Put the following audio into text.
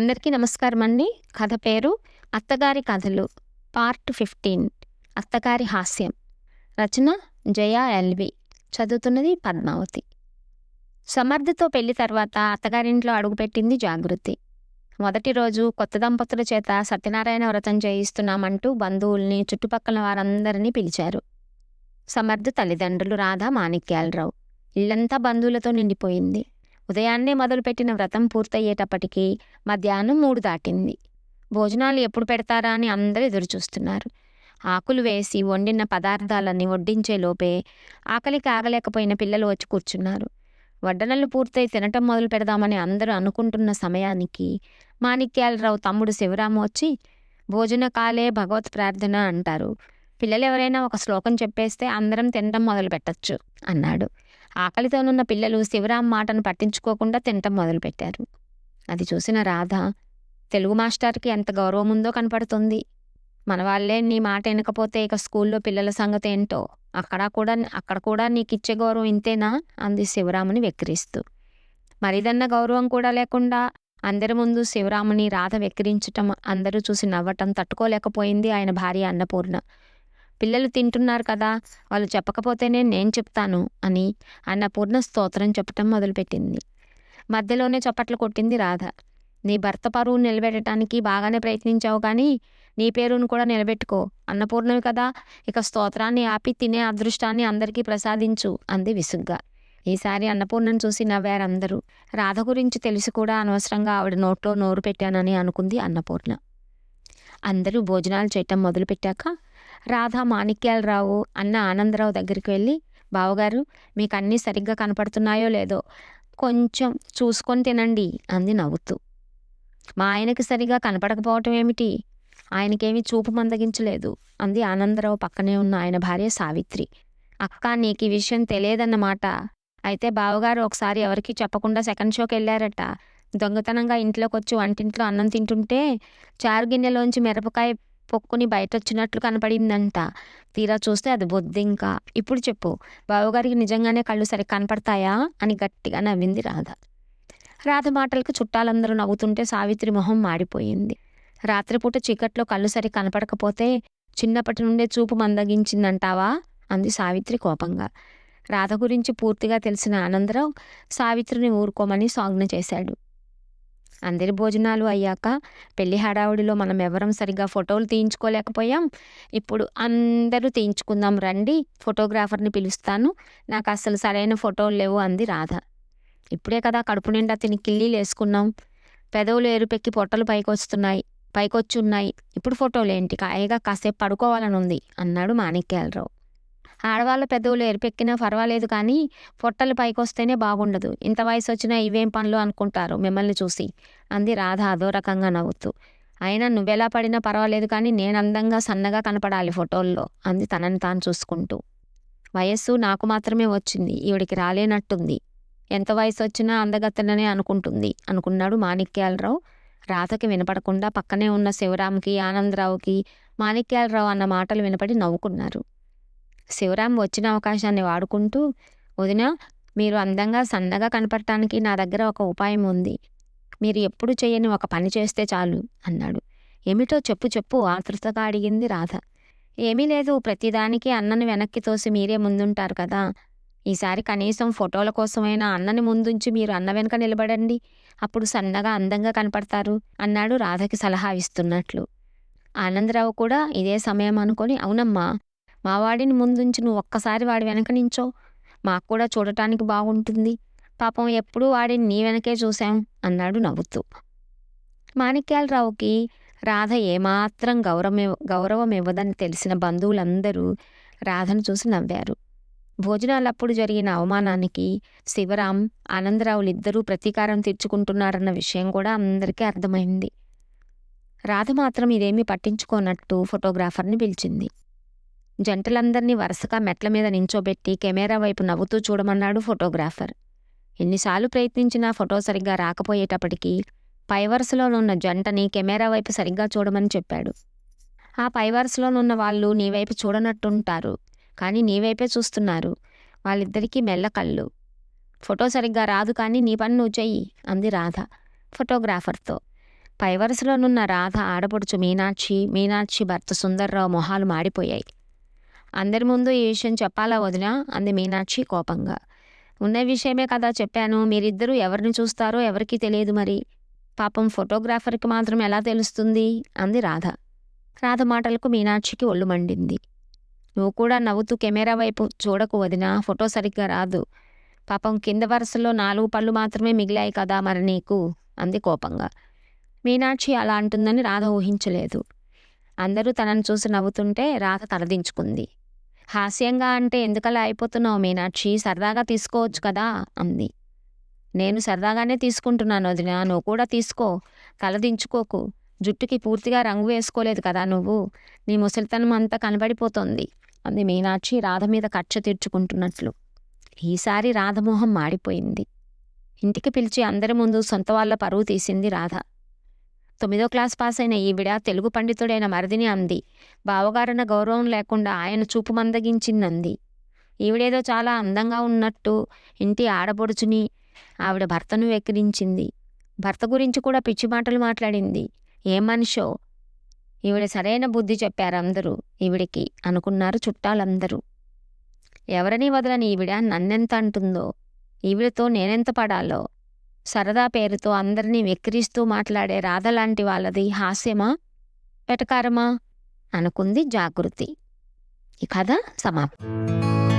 అందరికీ నమస్కారం అండి కథ పేరు అత్తగారి కథలు పార్ట్ ఫిఫ్టీన్ అత్తగారి హాస్యం. రచన జయ ఎల్వి. చదువుతున్నది పద్మావతి. సమర్థతో పెళ్ళి తర్వాత అత్తగారింట్లో అడుగుపెట్టింది జాగృతి. మొదటి రోజు కొత్త దంపతుల చేత సత్యనారాయణ వ్రతం చేయిస్తున్నామంటూ బంధువుల్ని చుట్టుపక్కల వారందరినీ పిలిచారు. సమర్థ తల్లిదండ్రులు రాధా మాణిక్యాలరావు. ఇల్లంతా బంధువులతో నిండిపోయింది. ఉదయాన్నే మొదలుపెట్టిన వ్రతం పూర్తయ్యేటప్పటికీ మధ్యాహ్నం మూడు దాటింది. భోజనాలు ఎప్పుడు పెడతారా అని అందరూ ఎదురుచూస్తున్నారు. ఆకులు వేసి వండిన పదార్థాలన్నీ వడ్డించే లోపే ఆకలికి ఆగలేకపోయిన పిల్లలు వచ్చి కూర్చున్నారు. వడ్డనలు పూర్తయి తినటం మొదలు పెడదామని అందరూ అనుకుంటున్న సమయానికి మాణిక్యాలరావు తమ్ముడు శివరాము వచ్చి భోజన కాలే భగవత్ ప్రార్థన అంటారు. పిల్లలు ఎవరైనా ఒక శ్లోకం చెప్పేస్తే అందరం తినటం మొదలు పెట్టచ్చు అన్నాడు. ఆకలితోనున్న పిల్లలు శివరాం మాటను పట్టించుకోకుండా తినటం మొదలుపెట్టారు. అది చూసిన రాధ తెలుగు మాస్టర్కి ఎంత గౌరవం ఉందో కనపడుతుంది. మన వాళ్ళే నీ మాట వినకపోతే ఇక స్కూల్లో పిల్లల సంగతి ఏంటో? అక్కడ కూడా అక్కడ కూడా నీకు ఇచ్చే గౌరవం ఇంతేనా? అంది శివరాముని వెక్కిరిస్తూ. మరిదన్న గౌరవం కూడా లేకుండా అందరి ముందు శివరాముని రాధ వెక్కిరించటం అందరూ చూసి నవ్వటం తట్టుకోలేకపోయింది ఆయన భార్య అన్నపూర్ణ. పిల్లలు తింటున్నారు కదా వాళ్ళు చెప్పకపోతేనే నేను చెప్తాను అని అన్నపూర్ణ స్తోత్రం చెప్పటం మొదలుపెట్టింది. మధ్యలోనే చప్పట్లు కొట్టింది రాధ. నీ భర్త పరువు నిలబెట్టడానికి బాగానే ప్రయత్నించావు కానీ నీ పేరును కూడా నిలబెట్టుకో అన్నపూర్ణవి కదా ఇక స్తోత్రాన్ని ఆపి తినే అదృష్టాన్ని అందరికీ ప్రసాదించు అంది విసుగ్గా. ఈసారి అన్నపూర్ణను చూసి నవ్వారందరూ రాధ గురించి తెలిసి కూడా అనవసరంగా ఆవిడ నోట్లో నోరు పెట్టానని అనుకుంది అన్నపూర్ణ. అందరూ భోజనాలు చేయటం మొదలుపెట్టాక రాధా మాణిక్యాలరావు అన్న ఆనందరావు దగ్గరికి వెళ్ళి బావగారు మీకు అన్నీ సరిగ్గా కనపడుతున్నాయో లేదో కొంచెం చూసుకొని తినండి అంది నవ్వుతూ. మా ఆయనకి సరిగా కనపడకపోవటం ఏమిటి? ఆయనకేమీ చూపు మందగించలేదు అంది ఆనందరావు పక్కనే ఉన్న ఆయన భార్య సావిత్రి. అక్క నీకు ఈ విషయం తెలియదన్నమాట. అయితే బావగారు ఒకసారి ఎవరికీ చెప్పకుండా సెకండ్ షోకి వెళ్ళారట. దొంగతనంగా ఇంట్లోకి వచ్చి వంటింట్లో అన్నం తింటుంటే చారు గిన్నెలోంచి మిరపకాయ పొక్కుని బయట వచ్చినట్లు కనపడిందంట. తీరా చూస్తే అది బొద్దింకా ఇప్పుడు చెప్పు బావగారికి నిజంగానే కళ్ళు సరి కనపడతాయా? అని గట్టిగా నవ్వింది రాధ. రాధ మాటలకు చుట్టాలందరూ నవ్వుతుంటే సావిత్రి మొహం మాడిపోయింది. రాత్రిపూట చీకట్లో కళ్ళు సరి కనపడకపోతే చిన్నప్పటి నుండే చూపు మందగించిందంటావా? అంది సావిత్రి కోపంగా. రాధ గురించి పూర్తిగా తెలిసిన ఆనందరావు సావిత్రిని ఊరుకోమని సాగ్న చేశాడు. అందరి భోజనాలు అయ్యాక పెళ్ళి హడావుడిలో మనం ఎవరం సరిగా ఫోటోలు తీయించుకోలేకపోయాం. ఇప్పుడు అందరూ తీయించుకుందాం రండి ఫోటోగ్రాఫర్ని పిలుస్తాను. నాకు అసలు సరైన ఫోటోలు లేవు అంది రాధ. ఇప్పుడే కదా కడుపు నిండా తిని కిల్లీలు వేసుకున్నాం. పెదవులు ఎరుపెక్కి పొట్టలు పైకొస్తున్నాయి పైకొచ్చున్నాయి. ఇప్పుడు ఫోటోలు ఏంటి కాయగా కాసేపు పడుకోవాలని ఉంది అన్నాడు మాణిక్యాలరావు. ఆడవాళ్ళ పెదవులు ఎరిపెక్కినా పర్వాలేదు కానీ పొట్టలు పైకొస్తేనే బాగుండదు. ఇంత వయసు వచ్చినా ఇవేం పనులు అనుకుంటారు మిమ్మల్ని చూసి? అంది రాధ అదో రకంగా నవ్వుతూ. అయినా నువ్వెలా పడినా పర్వాలేదు కానీ నేను అందంగా సన్నగా కనపడాలి ఫోటోల్లో అంది తనని తాను చూసుకుంటూ. వయస్సు నాకు మాత్రమే వచ్చింది ఈవిడికి రాలేనట్టుంది. ఎంత వయసు వచ్చినా అందగత్తెననే అనుకుంటుంది అనుకున్నాడు మాణిక్యాలరావు. రాధకి వినపడకుండా పక్కనే ఉన్న శివరాంకి ఆనందరావుకి మాణిక్యాలరావు అన్న మాటలు వినపడి నవ్వుకున్నారు. శివరాం వచ్చిన అవకాశాన్ని వాడుకుంటూ వదిన మీరు అందంగా సన్నగా కనపడటానికి నా దగ్గర ఒక ఉపాయం ఉంది. మీరు ఎప్పుడు చేయని ఒక పని చేస్తే చాలు అన్నాడు. ఏమిటో చెప్పు చెప్పు ఆతృతగా అడిగింది రాధ. ఏమీ లేదు ప్రతిదానికి అన్నని వెనక్కి తోసి మీరే ముందుంటారు కదా. ఈసారి కనీసం ఫోటోల కోసమైనా అన్నని ముందుంచి మీరు అన్న వెనక నిలబడండి. అప్పుడు సన్నగా అందంగా కనపడతారు అన్నాడు రాధకి సలహా ఇస్తున్నట్లు. ఆనందరావు కూడా ఇదే సమయం అనుకొని అవునమ్మా మా వాడిని ముందుంచి నువ్వు ఒక్కసారి వాడి వెనక నించో. మాకు కూడా చూడటానికి బాగుంటుంది. పాపం ఎప్పుడూ వాడిని నీ వెనకే చూశాం అన్నాడు నవ్వుతూ. మాణిక్యాలరావుకి రాధ ఏమాత్రం గౌరవం గౌరవం ఇవ్వదని తెలిసిన బంధువులందరూ రాధను చూసి నవ్వారు. భోజనాలప్పుడు జరిగిన అవమానానికి శివరాం ఆనందరావులు ఇద్దరూ ప్రతీకారం తీర్చుకుంటున్నారన్న విషయం కూడా అందరికీ అర్థమైంది. రాధ మాత్రం ఇదేమీ పట్టించుకోనట్టు ఫోటోగ్రాఫర్ని పిలిచింది. జంటలందరినీ వరుసగా మెట్ల మీద నించోబెట్టి కెమెరా వైపు నవ్వుతూ చూడమన్నాడు ఫోటోగ్రాఫర్. ఎన్నిసార్లు ప్రయత్నించినా ఫోటో సరిగ్గా రాకపోయేటప్పటికీ పై వరుసలోనున్న జంటని కెమెరా వైపు సరిగ్గా చూడమని చెప్పాడు. ఆ పై వరుసలోనున్న వాళ్ళు నీవైపు చూడనట్టుంటారు కానీ నీవైపే చూస్తున్నారు. వాళ్ళిద్దరికీ మెల్ల కళ్ళు. ఫోటో సరిగ్గా రాదు కానీ నీ పని నువ్వు చెయ్యి అంది రాధ ఫోటోగ్రాఫర్తో. పై వరుసలోనున్న రాధ ఆడపడుచు మీనాక్షి మీనాక్షి భర్త సుందర్రావు మొహాలు మాడిపోయాయి. అందరి ముందు ఈ విషయం చెప్పాలా వదినా? అంది మీనాక్షి కోపంగా. ఉన్న విషయమే కదా చెప్పాను. మీరిద్దరూ ఎవరిని చూస్తారో ఎవరికీ తెలియదు మరి. పాపం ఫోటోగ్రాఫర్కి మాత్రం ఎలా తెలుస్తుంది? అంది రాధ. రాధ మాటలకు మీనాక్షికి ఒళ్ళు మండింది. నువ్వు కూడా నవ్వుతూ కెమెరా వైపు చూడకు వదినా. ఫోటో సరిగ్గా రాదు. పాపం కింద వరుసలో నాలుగు పళ్ళు మాత్రమే మిగిలాయి కదా మరి నీకు? అంది కోపంగా. మీనాక్షి అలా అంటుందని రాధ ఊహించలేదు. అందరూ తనను చూసి నవ్వుతుంటే రాధ తలదించుకుంది. హాస్యంగా అంటే ఎందుకలా అయిపోతున్నావు మీనాక్షి? సరదాగా తీసుకోవచ్చు కదా అంది. నేను సరదాగానే తీసుకుంటున్నాను వదిన నువ్వు కూడా తీసుకో. కలదించుకోకు జుట్టుకి పూర్తిగా రంగు వేసుకోలేదు కదా నువ్వు. నీ ముసలితనం అంతా కనబడిపోతోంది అంది మీనాక్షి రాధ మీద కక్ష తీర్చుకుంటున్నట్లు. ఈసారి రాధమోహం మాడిపోయింది. ఇంటికి పిలిచి అందరి ముందు సొంత వాళ్ళ పరువు తీసింది రాధ. తొమ్మిదో క్లాస్ పాస్ అయిన ఈవిడ తెలుగు పండితుడైన మరదిని అంది. బావగారన్న గౌరవం లేకుండా ఆయన చూపు మందగించిందంది. ఈవిడేదో చాలా అందంగా ఉన్నట్టు ఇంటి ఆడపడుచుని ఆవిడ భర్తను వెక్కిరించింది. భర్త గురించి కూడా పిచ్చి మాటలు మాట్లాడింది. ఏ మనిషో? ఈవిడ సరైన బుద్ధి చెప్పారు అందరూ. ఈవిడికి అనుకున్నారు చుట్టాలందరూ. ఎవరని వదలని ఈవిడ నన్నెంత అంటుందో? ఈవిడతో నేనెంత పడాలో? సరదా పేరుతో అందరినీ వెక్కిరిస్తూ మాట్లాడే రాధలాంటి వాళ్ళది హాస్యమా? వెటకారమా? అనుకుంది జాగృతి. ఈ కథ సమాప్తం.